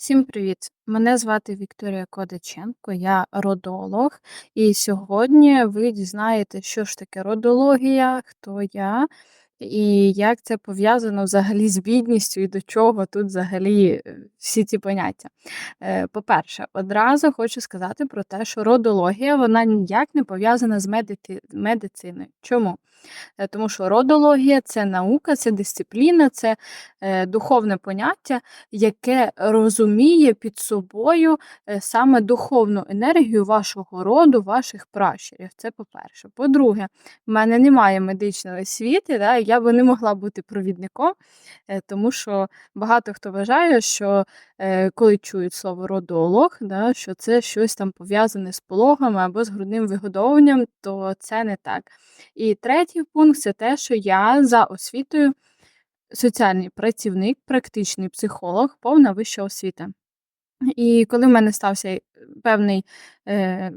Всім привіт! Мене звати Вікторія Кодаченко, я родолог. І сьогодні ви дізнаєте, що ж таке родологія, хто я і як це пов'язано взагалі з бідністю і до чого тут взагалі е, всі ці поняття. Е, По-перше, одразу хочу сказати про те, що родологія вона ніяк не пов'язана з медити- медициною. Чому? Е, Тому що родологія це наука, це дисципліна, це духовне поняття, яке розуміє під собою саме духовну енергію вашого роду, ваших пращурів. Це по-перше. По-друге, в мене немає медичної освіти, да, я би не могла бути провідником, е, тому що багато хто вважає, що е, коли чують слово родолог, да, що це щось там пов'язане з пологами або з грудним вигодовуванням, то це не так. І третій пункт це те, що я за освітою соціальний працівник, практичний психолог, повна вища освіта. І коли в мене стався певний е,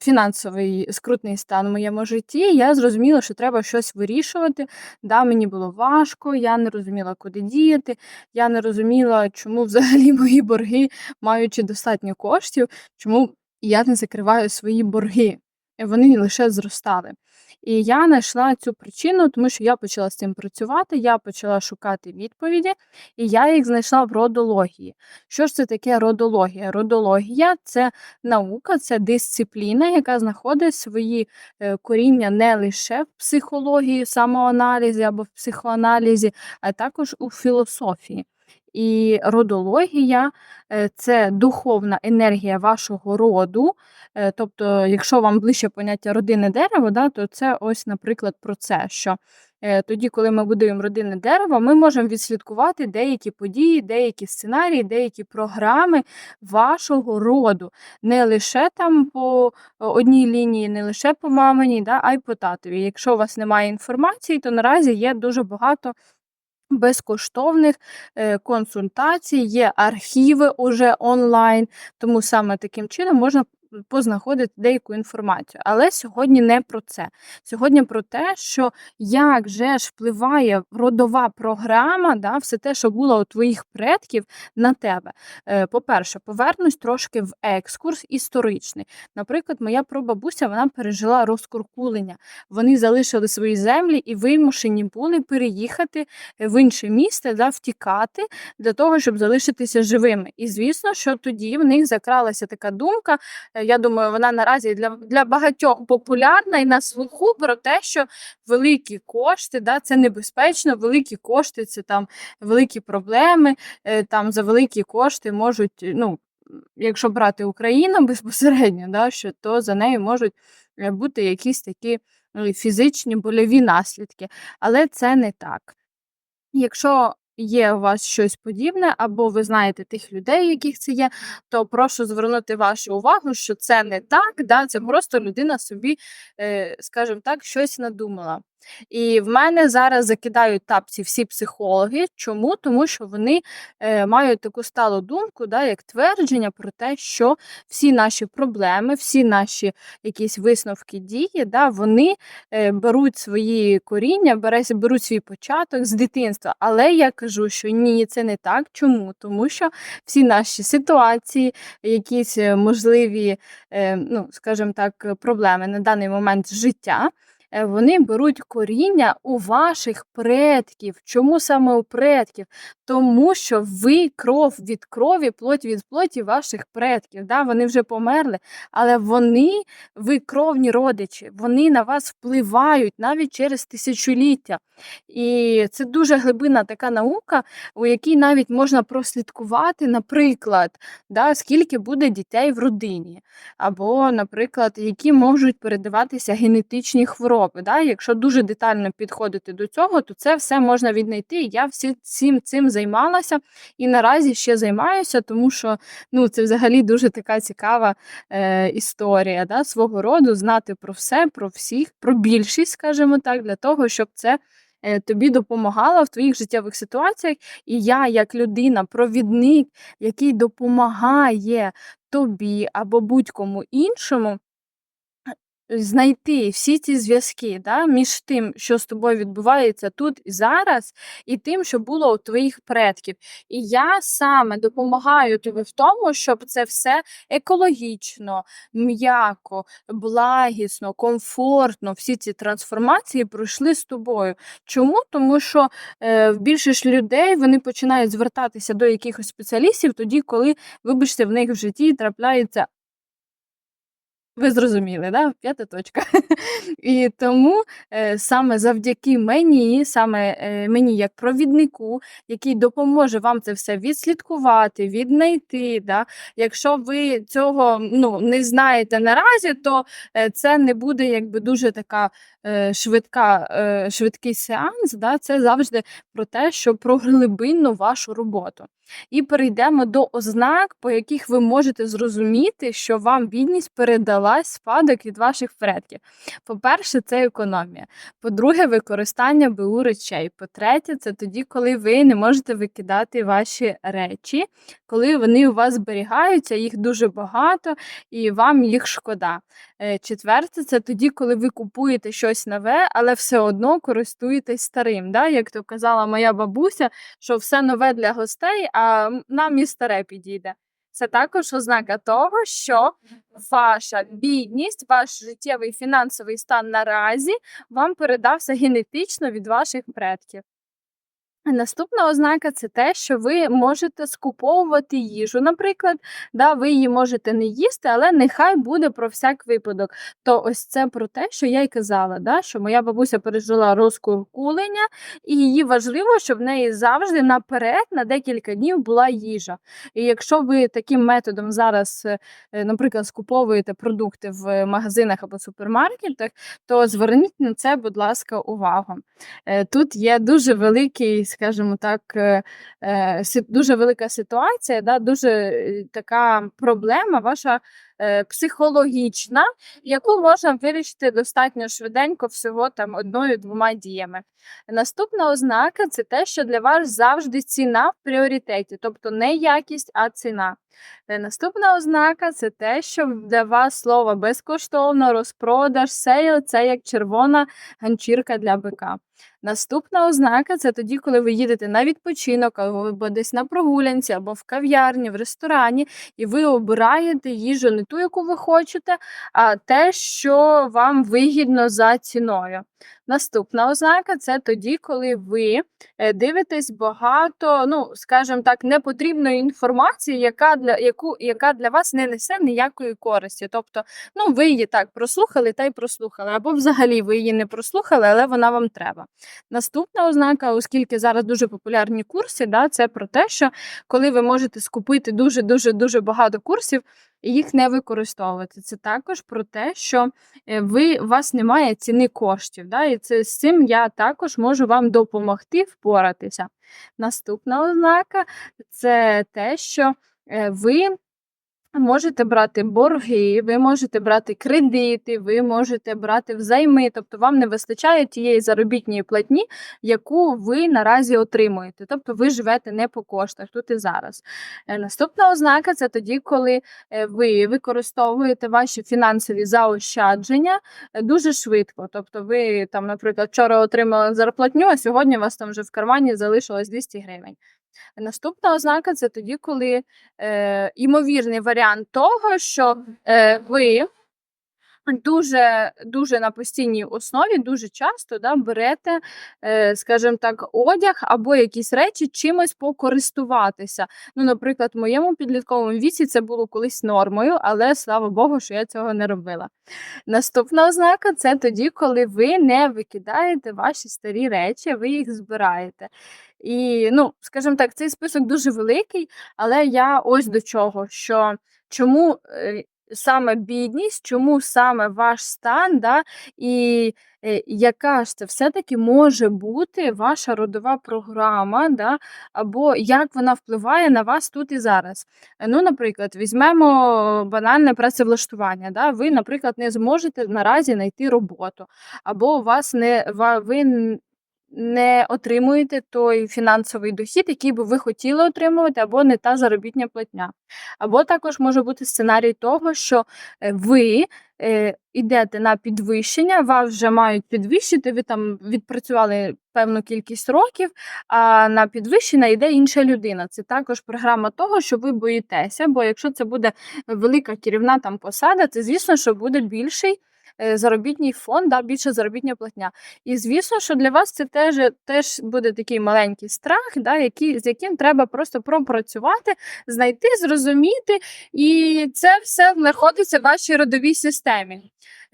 фінансовий скрутний стан в моєму житті, я зрозуміла, що треба щось вирішувати. Да, мені було важко, я не розуміла, куди діяти, я не розуміла, чому взагалі мої борги, маючи достатньо коштів, чому я не закриваю свої борги. Вони лише зростали. І я знайшла цю причину, тому що я почала з цим працювати, я почала шукати відповіді, і я їх знайшла в родології. Що ж це таке родологія? Родологія це наука, це дисципліна, яка знаходить свої е, коріння не лише в психології, самоаналізі або в психоаналізі, а також у філософії. І родологія е, це духовна енергія вашого роду. Е, Тобто, якщо вам ближче поняття родинне дерево, да, то це ось, наприклад, про це. що е, Тоді, коли ми будуємо родинне дерево, ми можемо відслідкувати деякі події, деякі сценарії, деякі програми вашого роду. Не лише там по одній лінії, не лише по маминій, да, а й по татові. Якщо у вас немає інформації, то наразі є дуже багато безкоштовних е, консультацій, є архіви уже онлайн, тому саме таким чином можна познаходити деяку інформацію. Але сьогодні не про це. Сьогодні про те, що як же ж впливає родова програма, да, все те, що було у твоїх предків на тебе. Е, По-перше, повернусь трошки в екскурс історичний. Наприклад, моя прабабуся вона пережила розкуркулення. Вони залишили свої землі і вимушені були переїхати в інше місце, да, втікати для того, щоб залишитися живими. І звісно, що тоді в них закралася така думка. Е, Я думаю, вона наразі для, для багатьох популярна і на слуху про те, що великі кошти, да, це небезпечно, великі кошти це там великі проблеми. е, Там за великі кошти можуть, ну, якщо брати Україну безпосередньо, да, що то за нею можуть е, бути якісь такі е, фізичні больові наслідки. Але це не так. Якщо є у вас щось подібне, або ви знаєте тих людей, яких це є, то прошу звернути вашу увагу, що це не так, да, це просто людина собі, е, скажімо так, щось надумала. І в мене зараз закидають тапці всі психологи. Чому? Тому що вони е, мають таку сталу думку, да, як твердження про те, що всі наші проблеми, всі наші якісь висновки дії, да, вони е, беруть свої коріння, бере- беруть свій початок з дитинства. Але я кажу, що ні, це не так. Чому? Тому що всі наші ситуації, якісь е, можливі, е, ну, скажімо так, проблеми на даний момент життя. Е, Вони беруть коріння у ваших предків. Чому саме у предків? Тому що ви кров від крові, плоть від плоті ваших предків. Да? Вони вже померли, але вони, ви кровні родичі, вони на вас впливають навіть через тисячоліття. І це дуже глибинна така наука, у якій навіть можна прослідкувати, наприклад, да, скільки буде дітей в родині, або, наприклад, які можуть передаватися генетичні хвороби. Да? Якщо дуже детально підходити до цього, то це все можна віднайти. Я всі цим займалася і наразі ще займаюся, тому що ну, це взагалі дуже така цікава е, історія да, свого роду, знати про все, про всіх, про більшість, скажімо так, для того, щоб це е, тобі допомагало в твоїх життєвих ситуаціях. І я, як людина, провідник, який допомагає тобі або будь-кому іншому. Знайти всі ці зв'язки, да, між тим, що з тобою відбувається тут і зараз, і тим, що було у твоїх предків. І я саме допомагаю тобі в тому, щоб це все екологічно, м'яко, благісно, комфортно, всі ці трансформації пройшли з тобою. Чому? Тому що е, більшість людей вони починають звертатися до якихось спеціалістів тоді, коли, вибачте, в них в житті трапляється ви зрозуміли, да? П'ята точка. І тому е, саме завдяки мені, саме е, мені як провіднику, який допоможе вам це все відслідкувати, віднайти. Да? Якщо ви цього ну, не знаєте наразі, то е, це не буде якби дуже така швидка, швидкий сеанс. Да? Це завжди про те, що про глибинну вашу роботу. І перейдемо до ознак, по яких ви можете зрозуміти, що вам бідність передалась спадок від ваших предків. По-перше, це економія. По-друге, використання БУ речей. По-третє, це тоді, коли ви не можете викидати ваші речі, коли вони у вас зберігаються, їх дуже багато і вам їх шкода. Е, четверте, це тоді, коли ви купуєте щось нове, але все одно користуєтесь старим. Да? Як то казала моя бабуся, що все нове для гостей, а нам і старе підійде. Це також ознака того, що ваша бідність, ваш життєвий фінансовий стан наразі вам передався генетично від ваших предків. Наступна ознака це те, що ви можете скуповувати їжу. Наприклад, да, ви її можете не їсти, але нехай буде про всяк випадок. То ось це про те, що я й казала, да, що моя бабуся пережила розкуркулення, і її важливо, щоб в неї завжди наперед на декілька днів була їжа. І якщо ви таким методом зараз, е, наприклад, скуповуєте продукти в магазинах або супермаркетах, то зверніть на це, будь ласка, увагу. Е, тут є дуже великий скажімо так, е, е, дуже велика ситуація, да, дуже е, така проблема ваша психологічна, яку можна вирішити достатньо швиденько, всього там одною-двома діями. Наступна ознака це те, що для вас завжди ціна в пріоритеті, тобто не якість, а ціна. Наступна ознака це те, що для вас слово безкоштовно, розпродаж, сейл це як червона ганчірка для бика. Наступна ознака це тоді, коли ви їдете на відпочинок, або десь на прогулянці, або в кав'ярні, в ресторані, і ви обираєте їжу не ту, яку ви хочете, а те, що вам вигідно за ціною. Наступна ознака це тоді, коли ви е, дивитесь багато, ну, скажімо так, непотрібної інформації, яка для яку, яка для вас не несе ніякої користі. Тобто, ну, ви її так прослухали та й прослухали, або взагалі ви її не прослухали, але вона вам треба. Наступна ознака, оскільки зараз дуже популярні курси, да, це про те, що коли ви можете скупити дуже-дуже дуже багато курсів, їх не використовувати. Це також про те, що е, ви, у вас немає ціни коштів. Да? І це, з цим я також можу вам допомогти впоратися. Наступна ознака це те, що е, ви Можете брати борги, ви можете брати кредити, ви можете брати взайми, тобто вам не вистачає тієї заробітної платні, яку ви наразі отримуєте. Тобто ви живете не по коштах тут і зараз. Е, наступна ознака це тоді, коли е, ви використовуєте ваші фінансові заощадження е, дуже швидко. Тобто, ви там, наприклад, вчора отримали зарплатню, а сьогодні у вас там вже в кармані залишилось 200 гривень. Наступна ознака це тоді, коли е, ймовірний варіант того, що е, ви дуже дуже на постійній основі, дуже часто да, берете, е, скажімо так, одяг або якісь речі чимось покористуватися. Ну, Наприклад, в моєму підлітковому віці це було колись нормою, але слава Богу, що я цього не робила. Наступна ознака це тоді, коли ви не викидаєте ваші старі речі, ви їх збираєте. І, ну, скажімо так, цей список дуже великий, але я ось до чого, що чому е, саме бідність, чому саме ваш стан, да, і е, яка ж це все-таки може бути ваша родова програма, да, або як вона впливає на вас тут і зараз. Ну, Наприклад, візьмемо банальне працевлаштування. Да, Ви, наприклад, не зможете наразі знайти роботу, або у вас не ви не отримуєте той фінансовий дохід, який би ви хотіли отримувати, або не та заробітня платня. Або також може бути сценарій того, що е, ви е, йдете на підвищення, вас вже мають підвищити, ви там відпрацювали певну кількість років, а на підвищення йде інша людина. Це також програма того, що ви боїтеся, бо якщо це буде велика керівна там посада, це звісно, що буде більший. Е, Заробітній фонд, да, більше заробітня платня. І звісно, що для вас це теж, теж буде такий маленький страх, да, який, з яким треба просто пропрацювати, знайти, зрозуміти, і це все знаходиться в вашій родовій системі.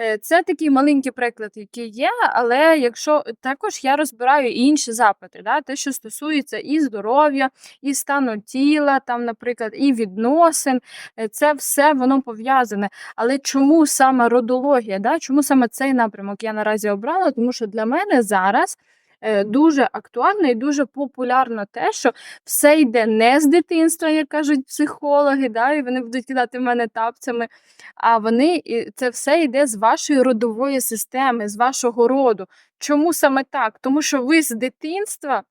Е, Це такий маленький приклад, який є, але якщо також я розбираю інші запити, да, те, що стосується і здоров'я, і стану тіла, там, наприклад, і відносин, е, це все воно пов'язане. Але чому саме родологія? Да? Чому саме цей напрямок я наразі обрала? Тому що для мене зараз. Е, Дуже актуально і дуже популярно те, що все йде не з дитинства, як кажуть психологи, да, і вони будуть кидати мене тапцями, а вони це все йде з вашої родової системи, з вашого роду. Чому саме так? Тому що ви з дитинства.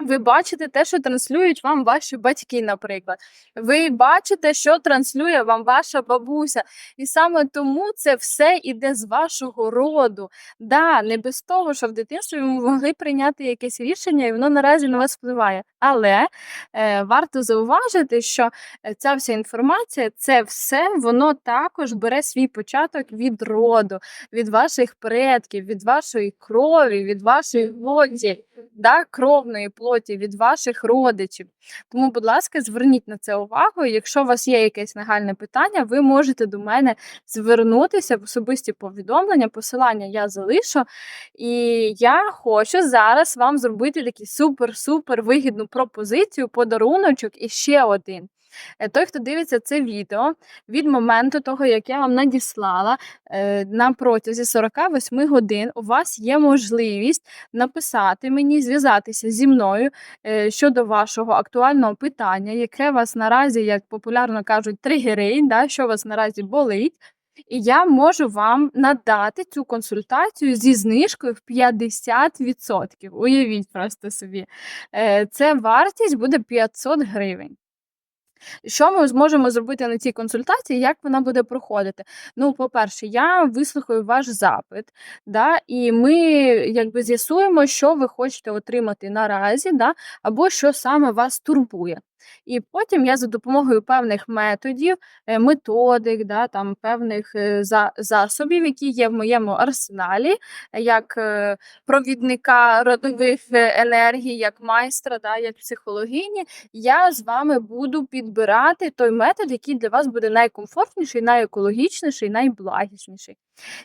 Ви бачите те, що транслюють вам ваші батьки, наприклад. Ви бачите, що транслює вам ваша бабуся. І саме тому це все іде з вашого роду. Да, не без того, що в дитинстві ви могли прийняти якесь рішення, і воно наразі на вас впливає. Але е, варто зауважити, що е, ця вся інформація, це все воно також бере свій початок від роду, від ваших предків, від вашої крові, від вашої плоті, да, кровної плоті, від ваших родичів. Тому, будь ласка, зверніть на це увагу. Якщо у вас є якесь нагальне питання, ви можете до мене звернутися в особисті повідомлення, посилання я залишу. І я хочу зараз вам зробити таку супер-супер вигідну пропозицію, подаруночок і ще один. Е, Той, хто дивиться це відео від моменту того, як я вам надіслала е, на протязі 48 годин, у вас є можливість написати мені, зв'язатися зі мною е, щодо вашого актуального питання, яке вас наразі, як популярно кажуть, тригерить, да, що вас наразі болить. І я можу вам надати цю консультацію зі знижкою в 50%. Уявіть просто собі. Це вартість буде 500 гривень. Що ми зможемо зробити на цій консультації, як вона буде проходити? Ну, по-перше, я вислухаю ваш запит, да, і ми якби з'ясуємо, що ви хочете отримати наразі, да, або що саме вас турбує. І потім я за допомогою певних методів, е, методик, да, там, певних е, за- засобів, які є в моєму арсеналі, як е, провідника родових енергій, як майстра, да, як психологині, я з вами буду підбирати той метод, який для вас буде найкомфортніший, найекологічніший, найблагісніший.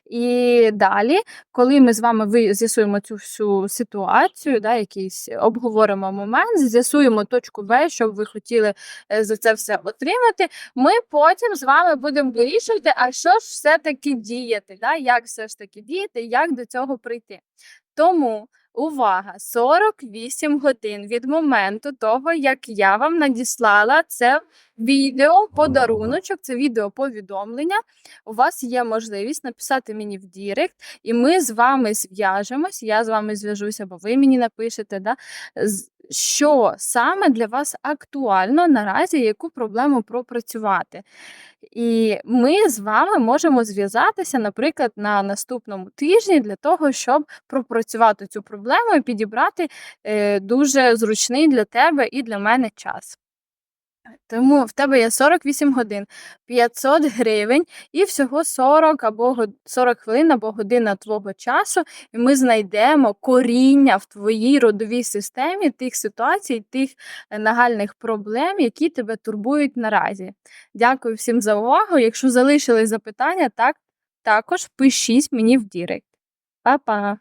І далі, коли ми з вами ви з'ясуємо цю всю ситуацію, да, якийсь обговоримо момент, з'ясуємо точку Б, що ви хотіли е, за це все отримати, ми потім з вами будемо вирішувати, а що ж все-таки діяти, да, як все ж таки діяти, як до цього прийти. Тому увага! 48 годин від моменту того, як я вам надіслала це відео подаруночок, це відео повідомлення. У вас є можливість написати мені в Дірект, і ми з вами зв'яжемось. Я з вами зв'яжуся, або ви мені напишете, да, що саме для вас актуально наразі, яку проблему пропрацювати. І ми з вами можемо зв'язатися, наприклад, на наступному тижні для того, щоб пропрацювати цю проблему і підібрати е, дуже зручний для тебе і для мене час. Тому в тебе є 48 годин, 500 гривень і всього 40 або 40 хвилин або година твого часу, і ми знайдемо коріння в твоїй родовій системі тих ситуацій, тих е, нагальних проблем, які тебе турбують наразі. Дякую всім за увагу. Якщо залишились запитання, так також пишіть мені в Дірект. Па-па!